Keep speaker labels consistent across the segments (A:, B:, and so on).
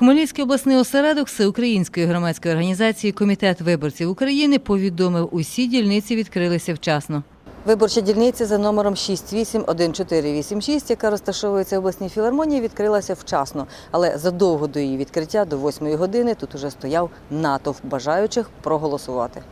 A: Хмельницький обласний осередок Всеукраїнської громадської організації Комітет виборців України повідомив, усі дільниці відкрилися вчасно. Виборча дільниця за номером 681486, яка розташовується в обласній філармонії, відкрилася вчасно, але задовго до її відкриття, до 8 години, тут уже стояв натовп бажаючих проголосувати.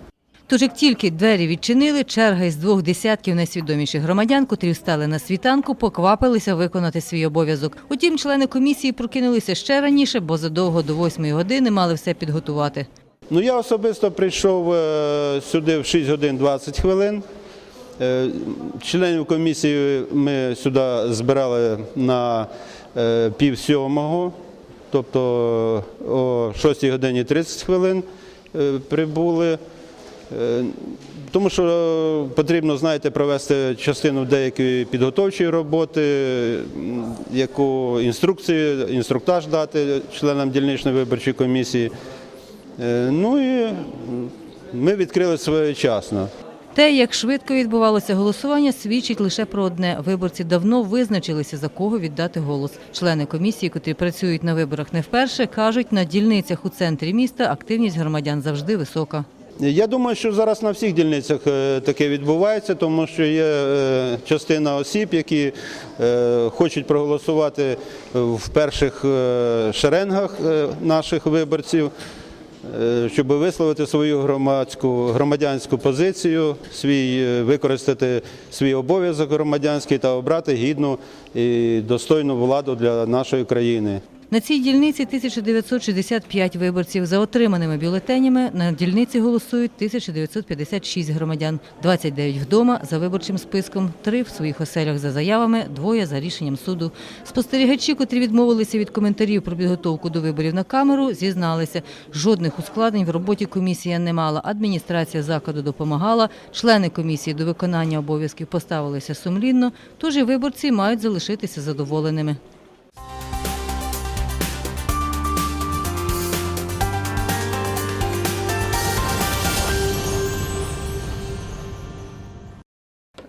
A: Тож як тільки двері відчинили, черга із двох десятків найсвідоміших громадян, котрі встали на світанку, поквапилися виконати свій обов'язок. Утім, члени комісії прокинулися ще раніше, бо задовго до 8 години мали все підготувати.
B: Ну, я особисто прийшов е, сюди в 6 годин 20 хвилин. Е, Членів комісії ми сюди збирали на е, пів сьомого, тобто о 6 годині 30 хвилин прибули. Е, Тому що потрібно, знаєте, провести частину деякої підготовчої роботи, яку інструкцію, інструктаж дати членам дільничної виборчої комісії. Е, Ну і ми відкрили своєчасно.
A: Те, як швидко відбувалося голосування, свідчить лише про одне: виборці давно визначилися за кого віддати голос. Члени комісії, котрі працюють на виборах не вперше, кажуть, на дільницях у центрі міста активність громадян завжди висока.
B: Я думаю, що зараз на всіх дільницях е, таке відбувається, тому що є е, частина осіб, які е, хочуть проголосувати в перших шеренгах наших виборців, щоб висловити свою громадську громадянську позицію, свій використати свій обов'язок громадянський та обрати гідну і достойну владу для нашої країни.
A: На цій дільниці 1965 виборців. За отриманими бюлетенями на дільниці голосують 1956 громадян, 29 вдома за виборчим списком, 3 в своїх оселях за заявами, двоє за рішенням суду. Спостерігачі, котрі відмовилися від коментарів про підготовку до виборів на камеру, зізналися, жодних ускладнень в роботі комісія не мала. Адміністрація закладу допомагала, члени комісії до виконання обов'язків поставилися сумлінно, тож і виборці мають залишитися задоволеними.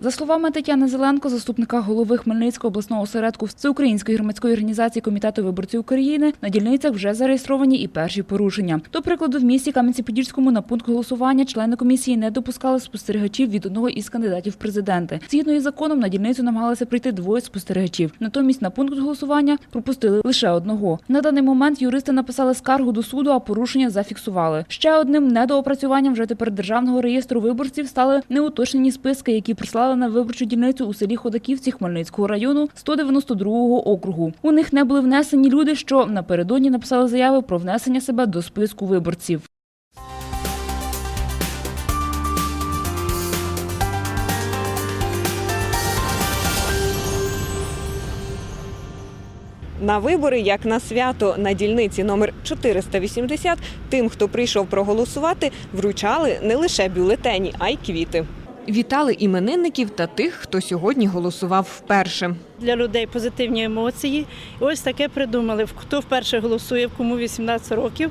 C: За словами Тетяни Зеленко, заступника голови Хмельницького обласного осередку Всеукраїнської громадської організації Комітету виборців України, на дільницях вже зареєстровані і перші порушення. До прикладу, в місті Кам'янці-Подільському на пункт голосування члени комісії не допускали спостерігачів від одного із кандидатів в президенти. Згідно із законом, на дільницю намагалися прийти двоє спостерігачів. Натомість на пункт голосування пропустили лише одного. На даний момент юристи написали скаргу до суду, а порушення зафіксували. Ще одним недоопрацюванням вже тепер державного реєстру виборців стали неуточнені списки, які прислали на виборчу дільницю у селі Ходаківці Хмельницького району 192-го округу. У них не були внесені люди, що напередодні написали заяви про внесення себе до списку виборців.
D: На вибори, як на свято на дільниці номер 480, тим, хто прийшов проголосувати, вручали не лише бюлетені, а й квіти. Вітали іменинників та тих, хто сьогодні голосував вперше.
E: для людей позитивні емоції. Ось таке придумали. Хто вперше голосує, кому 18 років.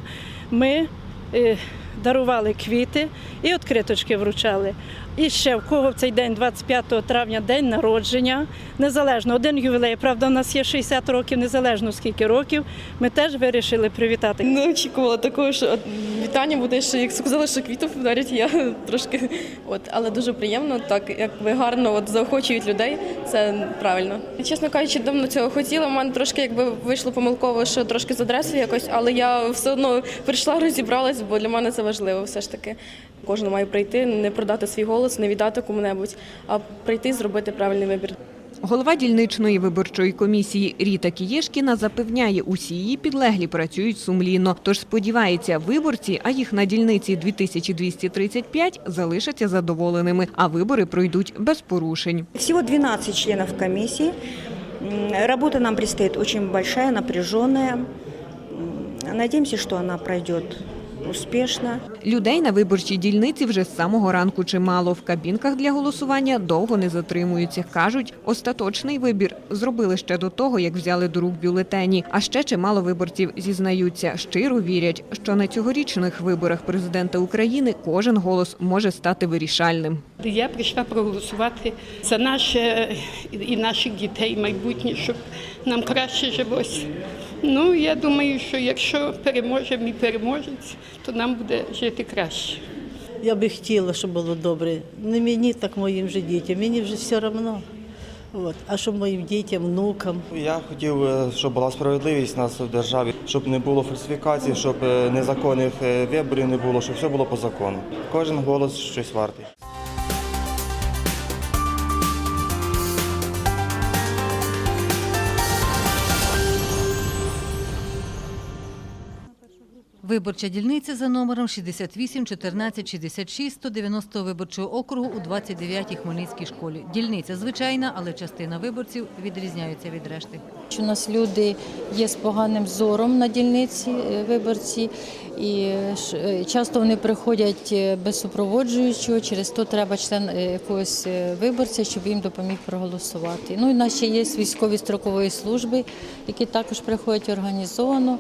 E: Ми е, дарували квіти і відкриточки вручали. І ще в кого в цей день, 25 травня, день народження, незалежно, один ювілей. Правда, у нас є 60 років, незалежно скільки років. Ми теж вирішили привітати.
F: Не очікувала такого, що вітання буде, що як сказали, що квітів подарять, я трошки от, але дуже приємно, так якби гарно от заохочують людей. Це правильно. Чесно кажучи, давно цього хотіла. У мене трошки якби вийшло помилково, що трошки з адресою якось, але я все одно прийшла, розібралась, бо для мене це важливо. Все ж таки, кожен має прийти, не продати свій голос, не віддати кому-небудь, а прийти зробити правильний вибір.
D: Голова дільничної виборчої комісії Ріта Кієшкіна запевняє, усі її підлеглі працюють сумлінно. Тож сподівається, виборці, а їх на дільниці 2235, залишаться задоволеними, а вибори пройдуть без порушень.
G: Всего 12 членов комиссии. М, Работа нам предстоит очень большая, напряженная. Надеемся, что она пройдет успешно.
D: Людей на виборчій дільниці вже з самого ранку чимало. В кабінках для голосування довго не затримуються. Кажуть, остаточний вибір зробили ще до того, як взяли до рук бюлетені. А ще чимало виборців зізнаються, щиро вірять, що на цьогорічних виборах президента України кожен голос може стати вирішальним.
H: Я прийшла проголосувати за наше і наших дітей майбутнє, щоб нам краще жилось. Ну, я думаю, що якщо переможе мій переможець, то нам буде жити краще.
I: Я би хотіла, щоб було добре. Не мені, так моїм же дітям. Мені вже все одно. От. А щоб моїм дітям, внукам.
J: Я хотів, щоб була справедливість у нас в державі, щоб не було фальсифікацій, щоб е, незаконних е, виборів не було, щоб все було по закону. Кожен голос щось вартий.
A: Виборча дільниця за номером 68 14 66 190 виборчого округу у 29-й Хмельницькій школі. Дільниця звичайна, але частина виборців відрізняються від решти.
K: У нас люди є з поганим зором на дільниці е, виборці, і е, е, часто вони приходять без супроводжуючого, через то треба член якогось виборця, щоб їм допоміг проголосувати. Ну і ще є військові строкової служби, які також приходять організовано.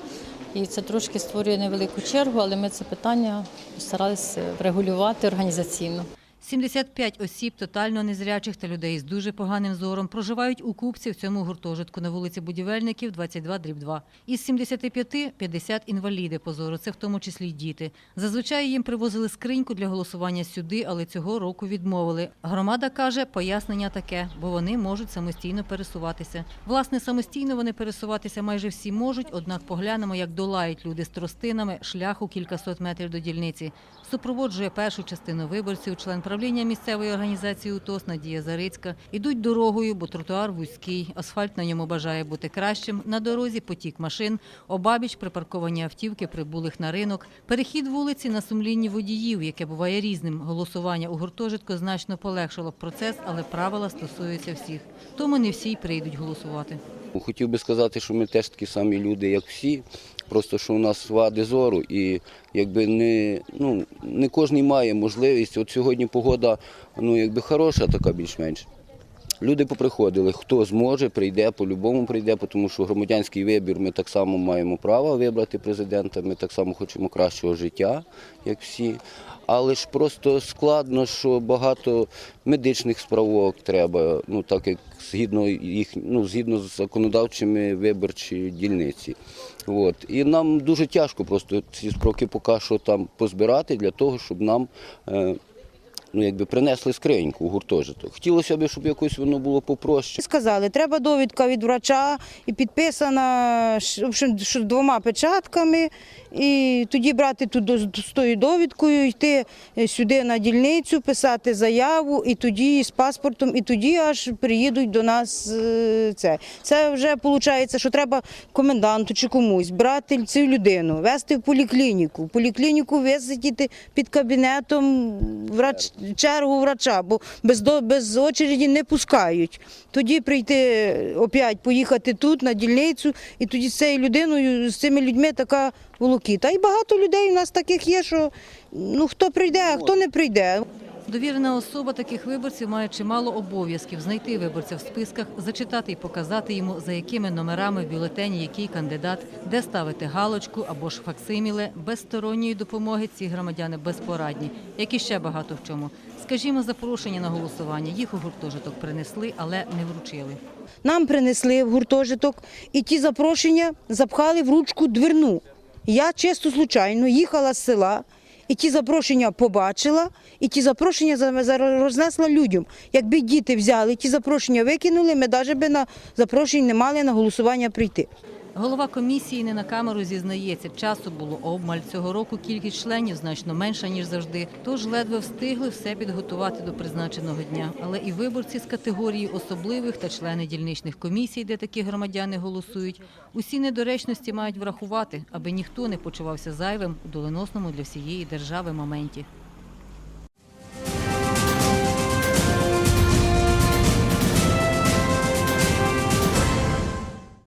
K: І це трошки створює невелику чергу, але ми це питання старалися врегулювати організаційно.
A: 75 осіб тотально незрячих та людей з дуже поганим зором проживають у Купці в цьому гуртожитку на вулиці Будівельників, 22-2. Із 75 – 50 інваліди по зору, це в тому числі й діти. Зазвичай їм привозили скриньку для голосування сюди, але цього року відмовили. Громада каже, пояснення таке, бо вони можуть самостійно пересуватися. Власне, самостійно вони пересуватися майже всі можуть, однак поглянемо, як долають люди з тростинами шлях у кількасот метрів до дільниці. Супроводжує першу частину виборців член правління місцевої організації УТОС Надія Зарицька. Ідуть дорогою, бо тротуар вузький, асфальт на ньому бажає бути кращим. На дорозі потік машин, обабіч припарковані автівки прибулих на ринок, перехід вулиці на сумлінні водіїв, яке буває різним. Голосування у гуртожитку значно полегшило процес, але правила стосуються всіх. Тому не всі й прийдуть голосувати.
L: Хотів би сказати, що ми теж такі самі люди, як всі. Просто що у нас вади зору, і якби не, ну, не кожен має можливість. От сьогодні погода ну, якби хороша, така більш-менш. Люди поприходили, хто зможе, прийде, по-любому прийде, тому що громадянський вибір ми так само маємо право вибрати президента, ми так само хочемо кращого життя, як всі. Але ж просто складно, що багато медичних справок треба, ну так як згідно їх, ну згідно з законодавчими виборчі дільниці. От. І нам дуже тяжко просто ці справки поки що там позбирати для того, щоб нам е, ну, якби принесли скриньку у гуртожиток. Хотілося б, щоб якось воно було попроще.
M: Сказали, треба довідка від врача і підписана в общем, двома печатками. І тоді брати ту з тою довідкою, йти е, сюди на дільницю, писати заяву, і тоді з паспортом, і тоді аж приїдуть до нас. е, Це це вже виходить, що треба коменданту чи комусь брати цю людину, вести в поліклініку, в поліклініку висидіти під кабінетом врач, чергу врача, бо без, без очереді не пускають. Тоді прийти опять, поїхати тут на дільницю, і тоді з цією людиною, з цими людьми така волокіта. І багато людей у нас таких є, що ну хто прийде, а хто не прийде.
A: Довірена особа таких виборців має чимало обов'язків знайти виборця в списках, зачитати і показати йому, за якими номерами в бюлетені який кандидат, де ставити галочку або ж факсиміле. Без сторонньої допомоги ці громадяни безпорадні, як і ще багато в чому. Скажімо, запрошення на голосування. Їх у гуртожиток принесли, але не вручили.
M: Нам принесли в гуртожиток, і ті запрошення запхали в ручку дверну. Я чисто случайно їхала з села, і ті запрошення побачила, і ті запрошення за- за- рознесла людям. Якби діти взяли, ті запрошення викинули, ми навіть би на запрошень не мали на голосування прийти.
A: Голова комісії не на камеру зізнається, часу було обмаль. Цього року кількість членів значно менша, ніж завжди. Тож ледве встигли все підготувати до призначеного дня. Але і виборці з категорії особливих та члени дільничних комісій, де такі громадяни голосують, усі недоречності мають врахувати, аби ніхто не почувався зайвим у доленосному для всієї держави моменті.